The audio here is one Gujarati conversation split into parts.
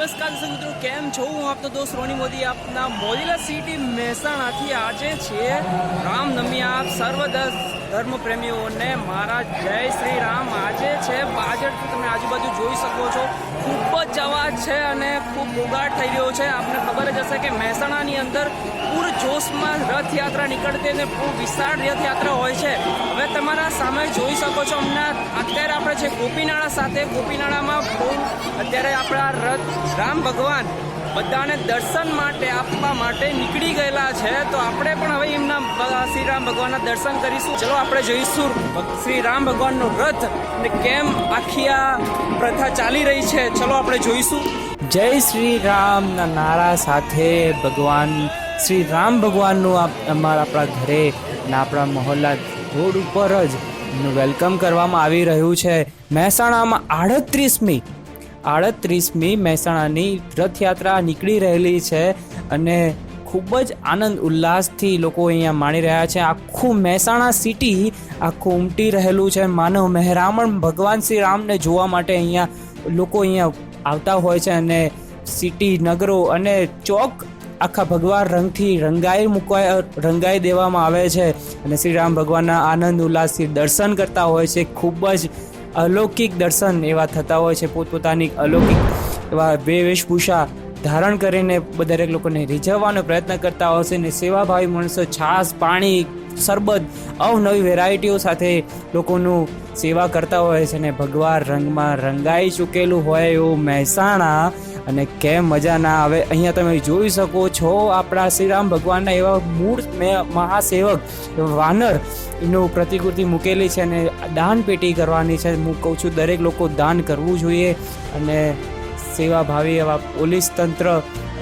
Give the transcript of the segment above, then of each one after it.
નમસ્કાર દર્શક મિત્રો, કેમ છો? હું આપનો દોસ્ત રોની મોદી, આપના મોદીલા સિટી મહેસાણાથી આજે છે રામનવમી આપ સર્વ દ- ધર્મ પ્રેમીઓને મારા જય શ્રી રામ. આજે છે બાજટ તમે આજુબાજુ જોઈ શકો છો. ખૂબ જ ખૂબ ગુગાટ થઈ રહ્યો છે. આપને ખબર જ હશે કે મહેસાણાની અંદર પૂર જોશમાં રથયાત્રા નીકળતી અને પૂર વિશાળ રથયાત્રા હોય છે. હવે તમારા સામે જોઈ શકો છો હમણાં અત્યારે આપણે છે ગોપીનાળા સાથે, ગોપીનાળામાં બહુ અત્યારે આપણા રથ, રામ ભગવાન બધાને દર્શન માટે આપવા માટે નીકળી ગયેલા છે. તો આપણે પણ હવે એમના શ્રી રામ ભગવાનના દર્શન કરીશું. ચલો, આપણે જોઈશું શ્રી રામ ભગવાનનો રથ ને કેમ આખી આ પ્રથા ચાલી રહી છે. ચલો, આપણે જોઈશું. જય શ્રી રામના નારા સાથે ભગવાન, શ્રી રામ ભગવાનનું અમારા આપણા ઘરે અને આપણા મહોલ્લા રોડ ઉપર જ વેલકમ કરવામાં આવી રહ્યું છે. મહેસાણામાં આડત્રીસમી આડત્રીસમી મહેસાણાની રથયાત્રા નીકળી રહેલી છે અને ખૂબ જ આનંદ ઉલ્લાસથી લોકો અહીંયા માણી રહ્યા છે. આખું મહેસાણા સિટી આખું ઉમટી રહેલું છે. માનવ મહેરામણ ભગવાન શ્રી રામને જોવા માટે અહીંયા લોકો અહીંયા આવતા હોય છે અને સિટી, નગરો અને ચોક આખા ભગવાન રંગથી રંગાઈ મૂકવા રંગાઈ દેવામાં આવે છે. અને શ્રી રામ ભગવાનના આનંદ, ઉલ્લાસથી દર્શન કરતા હોય છે. ખૂબ જ અલૌકિક દર્શન એવા થતા હોય છે. પોતપોતાની અલૌકિક એવા બે વેશભૂષા ધારણ કરીને દરેક લોકોને રીઝવવાનો પ્રયત્ન કરતા હોય છે અને સેવાભાવી માણસો છાશ, પાણી, શરબત, અવનવી વેરાયટીઓ સાથે લોકોનું સેવા કરતા હોય છે અને ભગવાન રંગમાં રંગાઈ ચૂકેલું હોય એવું મહેસાણા અને કેમ મજા ના આવે. અહીંયા તમે જોઈ શકો છો આપણા શ્રીરામ ભગવાનના એવા મૂળ મહાસેવક વાનર એનું પ્રતિકૃતિ મૂકેલી છે અને દાન પેટી કરવાની છે. હું કહું છું દરેક લોકો દાન કરવું જોઈએ અને સેવાભાવી એવા પોલીસ તંત્ર.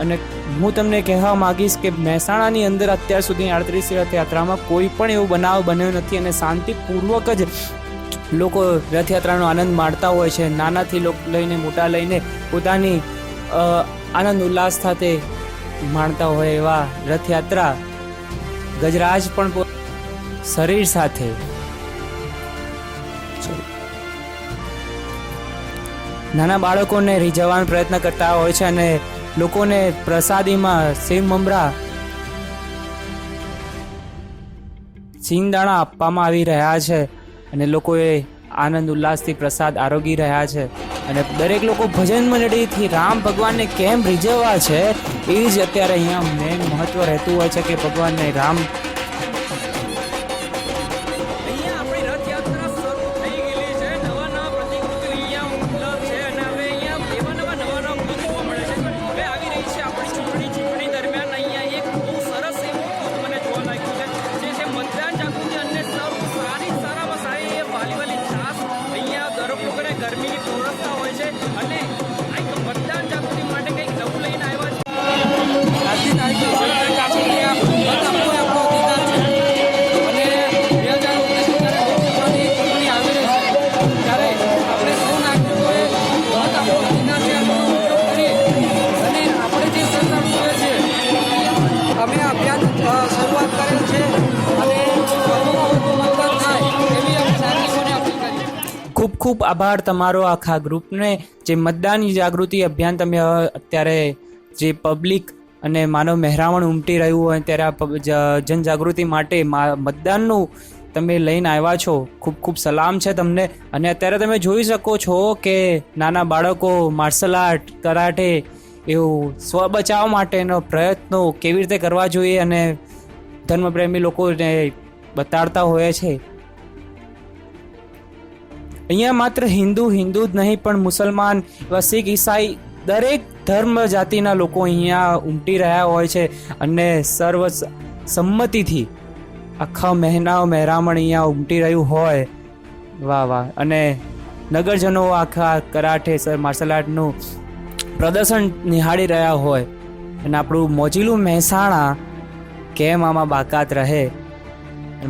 અને હું તમને કહેવા માગીશ કે મહેસાણાની અંદર અત્યાર સુધી આડત્રીસ રથયાત્રામાં કોઈ પણ એવો બનાવ બન્યો નથી અને શાંતિપૂર્વક જ લોકો રથયાત્રાનો આનંદ માણતા હોય છે. નાનાથી લોક લઈને મોટા લઈને પોતાની આનંદ ઉલ્લાસ સાથે માણતા હોય એવા રથયાત્રા. ગજરાજ પણ શરીર સાથે. નાના બાળકોને રીઝવવાનો પ્રયત્ન કરતા હોય છે અને લોકોને પ્રસાદીમાં સેવ મમરા સિંગદાણા આપવામાં આવી રહ્યા છે અને લોકોએ આનંદ, ઉલ્લાસથી પ્રસાદ આરોગી રહ્યા છે. અને દરેક લોકો ભજન મંડળીથી રામ ભગવાનને કેમ રીઝવવા છે એ જ અત્યારે અહીંયા મેન મહત્વ રહેતું હોય છે કે ભગવાનને રામ હોય ખૂબ આભાર તમારો આખા ગ્રુપને. જે મતદાન જાગૃતિ અભિયાન તમે અત્યારે જે પબ્લિક અને માનવ મહેરામણ ઉમટી રહ્યું હોય ત્યારે આ જનજાગૃતિ માટે મતદાનનું તમે લઈને આવ્યા છો. ખૂબ ખૂબ સલામ છે તમને. અને અત્યારે તમે જોઈ શકો છો કે નાના બાળકો માર્શલ આર્ટ, કરાટે એવું સ્વ બચાવ માટેનો પ્રયત્નો કેવી રીતે કરવા જોઈએ અને ધર્મપ્રેમી લોકોને બતાડતા હોય છે. અહીંયા માત્ર હિન્દુ હિન્દુ જ નહીં, પણ મુસલમાન શીખ ઈસાઈ દરેક ધર્મ જાતિના લોકો અહીંયા ઉમટી રહ્યા હોય છે અને સર્વ સંમતિથી આખા મહેનાઓ મહેરામણ અહીંયા ઉમટી રહ્યું હોય. વાહ વાહ. અને નગરજનો આખા કરાઠે સર માર્શલ આર્ટનું પ્રદર્શન નિહાળી રહ્યા હોય. અને આપણું મોજીલું મહેસાણા કેમ આમાં બાકાત રહે?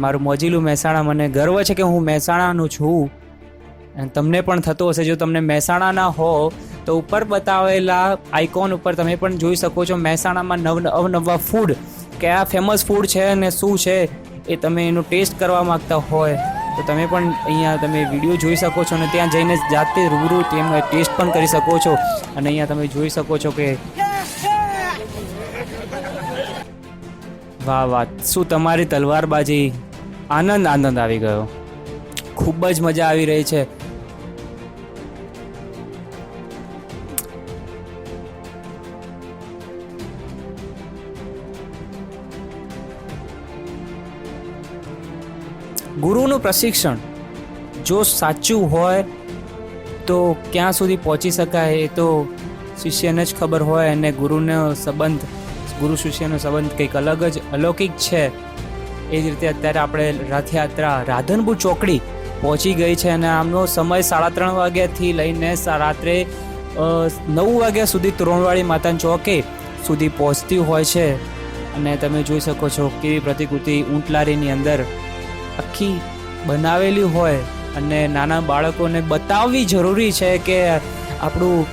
મારું મોજીલું મહેસાણા મને ગર્વ છે કે હું મહેસાણાનું છું. અને તમને પણ થતો હશે. જો તમને મહેસાણાના હો, તો ઉપર બતાવેલા આઇકોન ઉપર તમે પણ જોઈ શકો છો મહેસાણામાં નવ અવનવા ફૂડ કયા ફેમસ ફૂડ છે અને શું છે એ તમે એનું ટેસ્ટ કરવા માંગતા હોય, તો તમે પણ અહીંયા તમે વીડિયો જોઈ શકો છો અને ત્યાં જઈને જાતે રૂબરૂ તેનો ટેસ્ટ પણ કરી શકો છો. અને અહીંયા તમે જોઈ શકો છો કે વાહ વાહ. શું તમારી તલવારબાજી આનંદ આનંદ આવી ગયો. ખૂબ જ મજા આવી રહી છે. ગુરુનું પ્રશિક્ષણ જો સાચું હોય તો ક્યાં સુધી પહોંચી શકાય એ તો શિષ્યને જ ખબર હોય અને ગુરુનો સંબંધ, ગુરુ શિષ્યનો સંબંધ કંઈક અલગ જ અલૌકિક છે. એ જ રીતે અત્યારે આપણે રથયાત્રા રાધનપુર ચોકડી પહોંચી ગઈ છે અને આમનો સમય સાડા ત્રણ વાગ્યાથી લઈને રાત્રે નવ વાગ્યા સુધી તોરણવાળી માતાના ચોકે સુધી પહોંચતી હોય છે. અને તમે જોઈ શકો છો કેવી પ્રતિકૃતિ ઊંટલારીની અંદર આખી બનાવેલી હોય અને નાના બાળકોને બતાવવી જરૂરી છે કે આપણું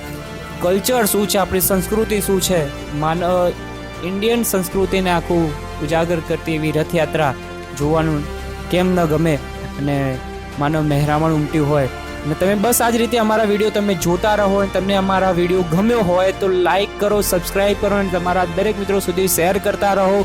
કલ્ચર શું છે, આપણી સંસ્કૃતિ શું છે. માનવ, ઇન્ડિયન સંસ્કૃતિને આખું ઉજાગર કરતી એવી રથયાત્રા જોવાનું કેમ ન ગમે અને માનવ મહેરામણ ઉમટ્યું હોય. અને તમે બસ આ જ રીતે અમારા વીડિયો તમે જોતા રહો અને તમને અમારા વીડિયો ગમ્યો હોય તો લાઈક કરો સબસ્ક્રાઈબ કરો અને તમારા દરેક મિત્રો સુધી શેર કરતા રહો.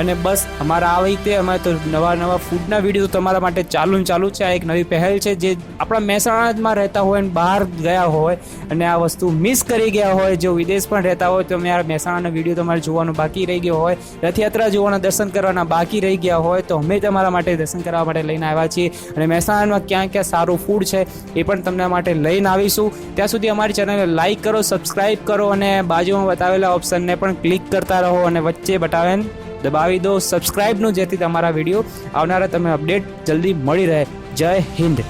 અને બસ, અમારા આવી રીતે અમારે તો નવા નવા ફૂડના વીડિયો તમારા માટે ચાલુ ને ચાલુ છે. આ એક નવી પહેલ છે જે આપણા મહેસાણામાં રહેતા હોય અને બહાર ગયા હોય અને આ વસ્તુ મિસ કરી ગયા હોય, જો વિદેશ પણ રહેતા હોય તો આ મહેસાણાનો વીડિયો તમારે જોવાનો બાકી રહી ગયો હોય. રથયાત્રા જોવાના દર્શન કરવાના બાકી રહી ગયા હોય તો અમે તમારા માટે દર્શન કરવા માટે લઈને આવ્યા છીએ. અને મહેસાણામાં ક્યાં ક્યાં સારું ફૂડ છે એ પણ તમને માટે લઈને આવીશું. ત્યાં સુધી અમારી ચેનલને લાઈક કરો સબસ્ક્રાઈબ કરો અને બાજુમાં બતાવેલા ઓપ્શનને પણ ક્લિક કરતા રહો અને વચ્ચે બતાવેન દબાવી દો. સબસ્ક્રાઈબનું જેથી તમારા વીડિયો આવનારા તમે અપડેટ જલ્દી મળી રહે. જય હિન્દ.